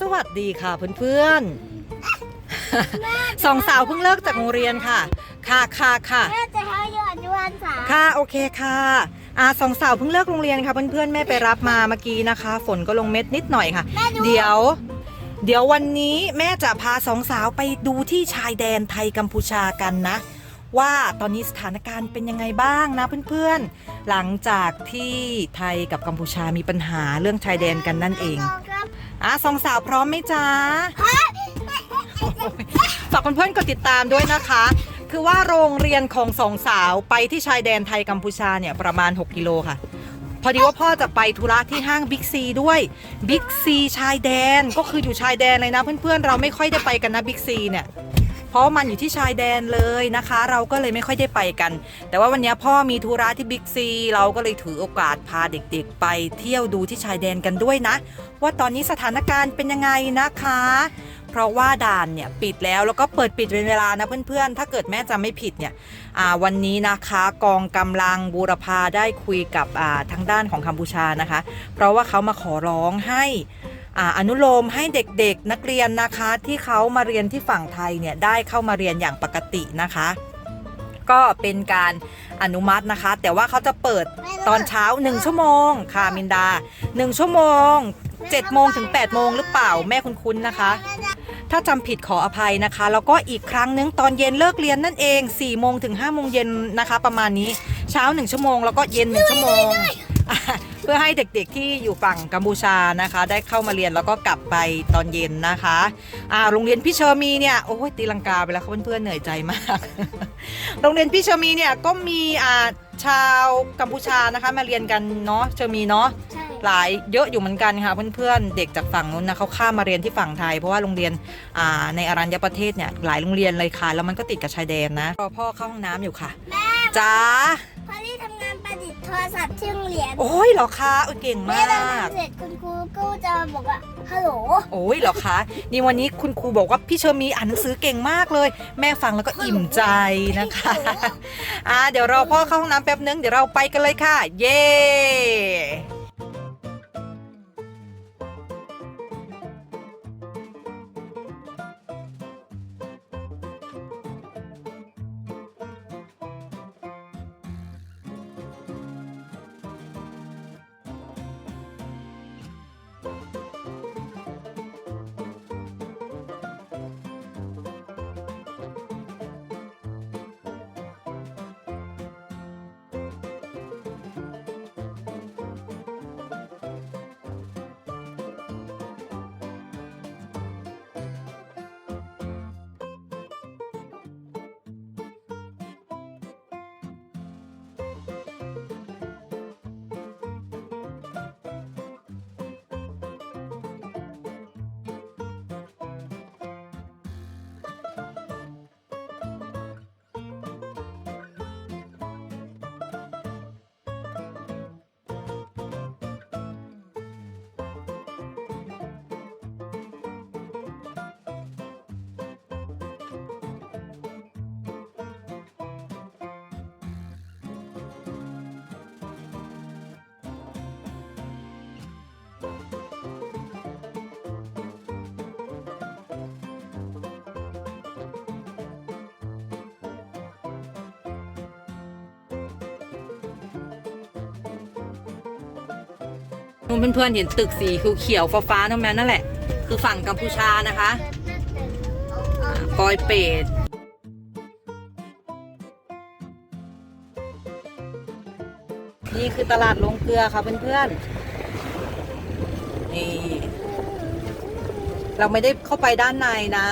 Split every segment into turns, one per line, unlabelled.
สวัสดีค่ะเพื่อนๆสองสาวเพิ่งเลิกจากโรงเรียนค่ะ ค่ะค่ะค่ะ
แม่จะให้ยอดยวนสาม
ค่ะโอเคค่ะอ่าสองสาวเพิ่งเลิกโรงเรียนค่ะ เพื่อนๆแม่ไปรับมาเมื่อกี้นะคะ ฝนก็ลงเม็ดนิดหน่อยค่ะ
แม่ดู
เดี๋ยว เดี๋ยววันนี้แม่จะพาสองสาวไปดูที่ชายแดนไทยกัมพูชากันนะ ว่าตอนนี้สถานการณ์เป็นยังไงบ้างนะเพื่อนๆ หลังจากที่ไทยกับกัมพูชามีปัญหาเรื่องชายแดนกันนั่นเอง
ครับ
อะสองสาวพร้อมไหมจ๊ะฝากเพื่อนๆกดติดตามด้วยนะคะ คือว่าโรงเรียนของสองสาวไปที่ชายแดนไทยกัมพูชาเนี่ยประมาณ 6 กิโลค่ะ พอดีว่าพ่อจะไปธุระที่ห้างบิ๊กซีด้วยบิ๊กซีชายแดนก็คืออยู่ชายแดนเลยนะเพื่อนๆ เราไม่ค่อยได้ไปกันนะบิ๊กซีเนี่ยเพ ราะมันอยู่ที่ชายแดนเลยนะคะ เราก็เลยไม่ค่อยได้ไปกัน แต่ว่าวันนี้พ่อมีธุระที่บิ๊กซีเราก็เลยถือโอกาสพาเด็กๆ ไปเที่ยวดูที่ชายแดนกันด้วยนะ ว่าตอนนี้สถานการณ์เป็นยังไงนะคะ เพราะว่าด่านเนี่ยปิดแล้วแล้วก็เปิดปิดเป็นเวลานะเพื่อนๆ ถ้าเกิดแม่จำไม่ผิดเนี่ยวันนี้นะคะกองกำลังบูรพาได้คุยกับทางด้านของกัมพูชานะคะ เพราะว่าเขามาขอร้องให้ อ่าอนุโลมให้เด็กๆนักเรียนนะคะที่เขามาเรียนที่ฝั่งไทยเนี่ยได้เข้ามาเรียนอย่างปกตินะคะ ก็เป็นการอนุมัตินะคะ แต่ว่าเขาจะเปิดตอนเช้า 1 ชั่วโมงค่ะมินดา 1 ชั่วโมง7โมงถึง8โมงหรือเปล่าแม่คุ้นๆนะคะ ถ้าจำผิดขออภัยนะคะ แล้วก็อีกครั้งนึงตอนเย็นเลิกเรียนนั่นเอง4โมงถึง5โมงเย็นนะคะ ประมาณนี้เช้า 1 ชั่วโมงแล้วก็เย็น 1 ชั่วโมงอะเพื่อให้เด็กๆที่อยู่ฝั่งกัมพูชานะคะ ได้เข้ามาเรียนแล้วก็กลับไปตอนเย็นนะคะอ่าโรงเรียนพี่เชอร์มีเนี่ยโอ้ยตีลังกาไปแล้วค่ะเพื่อนๆเหนื่อยใจมาก โรงเรียนพี่เชอร์มีเนี่ยก็มีอ่าชาวกัมพูชานะคะ มาเรียนกันเนาะเชอร์มีเนาะ
ใช่
หลายเยอะอยู่เหมือนกันค่ะเพื่อนๆเด็กจากฝั่งนู้นนะเขาข้ามมาเรียนที่ฝั่งไทย เพราะว่าโรงเรียนอ่าในอรัญญประเทศเนี่ยหลายโรงเรียนเลยค่ะแล้วมันก็ติดกับชายแดนนะรอพ่อเข้าห้องน้ำอยู่ค่ะ
แม่
จ้า
พอที่ทำงาน ประดิษฐ์โทรศัพท์ที่โรงเรียน
โอ้ยเหรอคะโอ้ยเก่ง
แม่
มา
เรา
ก
ทำเสร็จคุณครูก็จะมาบอกว่าฮัลโหล
โอ้ยเหรอคะนี่วันนี้คุณครูบอกว่าพี่เชอร์มีอ่านหนังสือเก่งมากเลย แม่ฟังแล้วก็อิ่มใจนะคะ อ่าเดี๋ยวรอพ่อเข้าห้องน้ำแป๊บนึงเดี๋ยวเราไปกันเลยค่ะ เย้ นู่นเพื่อนๆเห็นตึกสีเขียวฟ้าๆตรงนั้นนั่นแหละ คือฝั่งกัมพูชานะคะปอยเปตนี่คือตลาดลงเกลือค่ะเพื่อนๆ นี่ เราไม่ได้เข้าไปด้านในนะ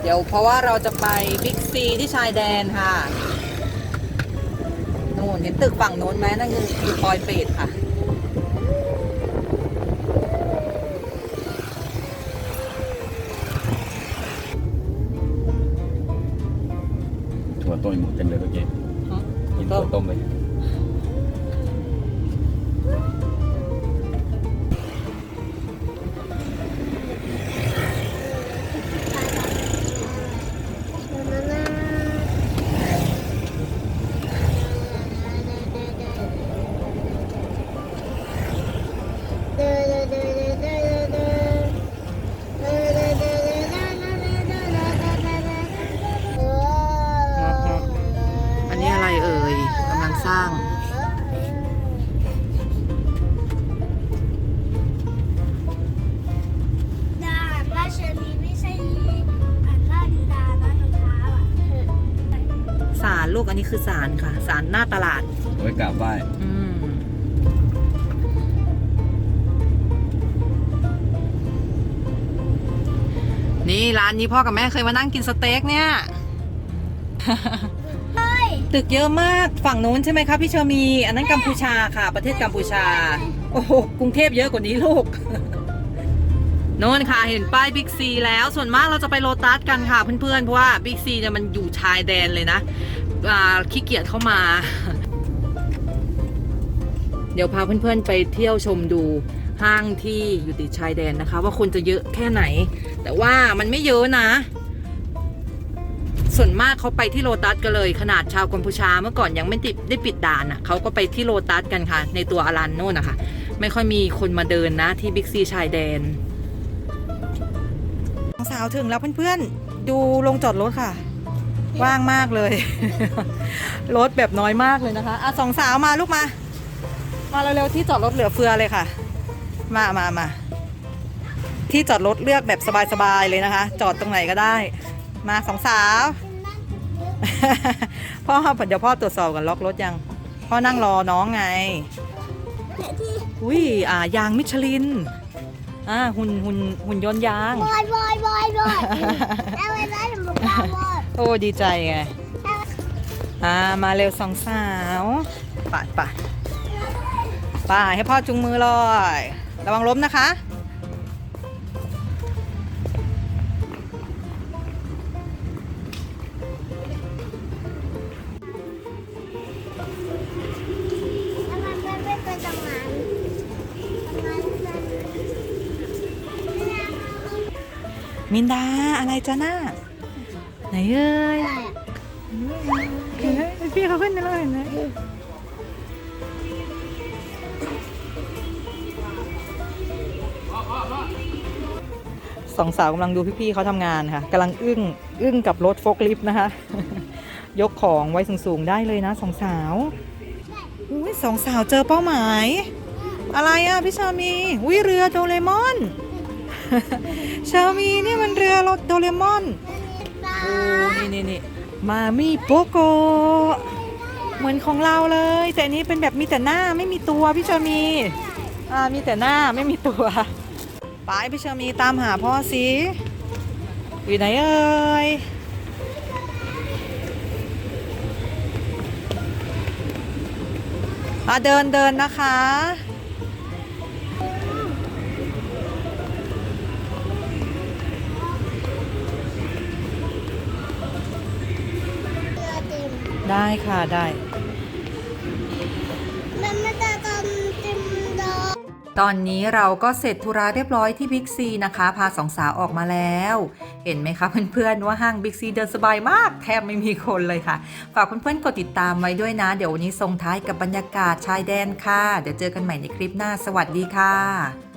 เดี๋ยวเพราะว่าเราจะไปบิ๊กซีที่ชายแดนค่ะ นเห็นตึกฝั่งโน้นไหมนั่นคือคือปอยเปรตค่ะ
ลูก
อันนี้คือศาลค่ะศาลหน้าตลาด
เอาไว้กราบไหว้
อืมนี่ร้านนี้พ่อกับแม่เคยมานั่งกินสเต็กเนี่ย
เฮ้ย
ตึกเยอะมากฝั่งนู้นใช่ไหมคะพี่เชอมี อันนั้นกัมพูชาค่ะ ประเทศกัมพูชา โอ้โหกรุงเทพเยอะกว่านี้ลูก โน่นค่ะเห็นป้ายบิ๊กซีแล้วส่วนมากเราจะไปโลตัสกันค่ะเพื่อนๆ เพราะว่าบิ๊กซีเนี่ยมันอยู่ชายแดนเลยนะอ่า ขี้เกียจเข้ามา เดี๋ยวพาเพื่อนๆไปเที่ยวชมดูห้างที่อยู่ติดชายแดนนะคะ ว่าคนจะเยอะแค่ไหน แต่ว่ามันไม่เยอะนะ ส่วนมากเขาไปที่โลตัสกันเลย ขนาดชาวกัมพูชาเมื่อก่อนยังไม่ติดได้ปิดด่านอะเขาก็ไปที่โลตัสกันค่ะ ในตัวอารันโน่นนะคะไม่ค่อยมีคนมาเดินนะที่บิ๊กซีชายแดนสาวถึงแล้วเพื่อนๆ ดูลงจอดรถค่ะ ว่างมากเลย รถแบบน้อยมากเลยนะคะ อะสองสาวมาลูกมา มาเร็วๆที่จอดรถเหลือเฟือเลยค่ะ มามามา ที่จอดรถเลือกแบบสบายๆเลยนะคะ จอดตรงไหนก็ได้ มาสองสาว พ่อเดี๋ยวพ่อตรวจสอบกันล็อกรถยัง พ่อนั่งรอน้องไง
ที่
อุ้ยอ่ายางมิชลิน อ่าหุ่นหุ่นหุ่นยนต์ยาง
บอยบอยบอยบอยเอาไว้ได้หนูบอกว่าบอย
โอ้ดีใจไง อ่ามาเร็วสองสาวป่ะป่ะป่าให้พ่อจุงมือเลยระวังล้มนะคะ
มิน
ดาอะไรจ้าหน้า ไหนเอ้ยเห็นไหมพี่เขาขึ้นไปแล้วเห็นไหมสองสาวกำลังดูพี่ๆเขาทำงานค่ะกำลังอึ้งอึ้งกับรถโฟกลิฟต์นะคะ ยกของไว้สูงๆได้เลยนะสองสาวอุ้ยสองสาวเจอเป้าหมาย อะไรอะพี่ชามีอุ้ยเรือโดเรมอนชามีนี่มันเรือรถโดเรมอนโอ้ นี่นี่นี่มามี่โปโกเหมือนของเราเลย แต่อันนี้เป็นแบบมีแต่หน้าไม่มีตัวพี่ชามีอ่ามีแต่หน้าไม่มีตัวไปพี่ชามีตามหาพ่อสิอยู่ไหนเอ่ยอะเดินเดินนะคะ ได้ค่ะได้
มันไม่จะทำเต็มดอก
ตอนนี้เราก็เสร็จธุระเรียบร้อยที่บิ๊กซีนะคะ พาสองสาวออกมาแล้ว เห็นไหมคะเพื่อนๆว่าห้างบิ๊กซีเดินสบายมาก แทบไม่มีคนเลยค่ะ ฝากเพื่อนๆกดติดตามไว้ด้วยนะ เดี๋ยววันนี้ส่งท้ายกับบรรยากาศชายแดนค่ะ เดี๋ยวเจอกันใหม่ในคลิปหน้า สวัสดีค่ะ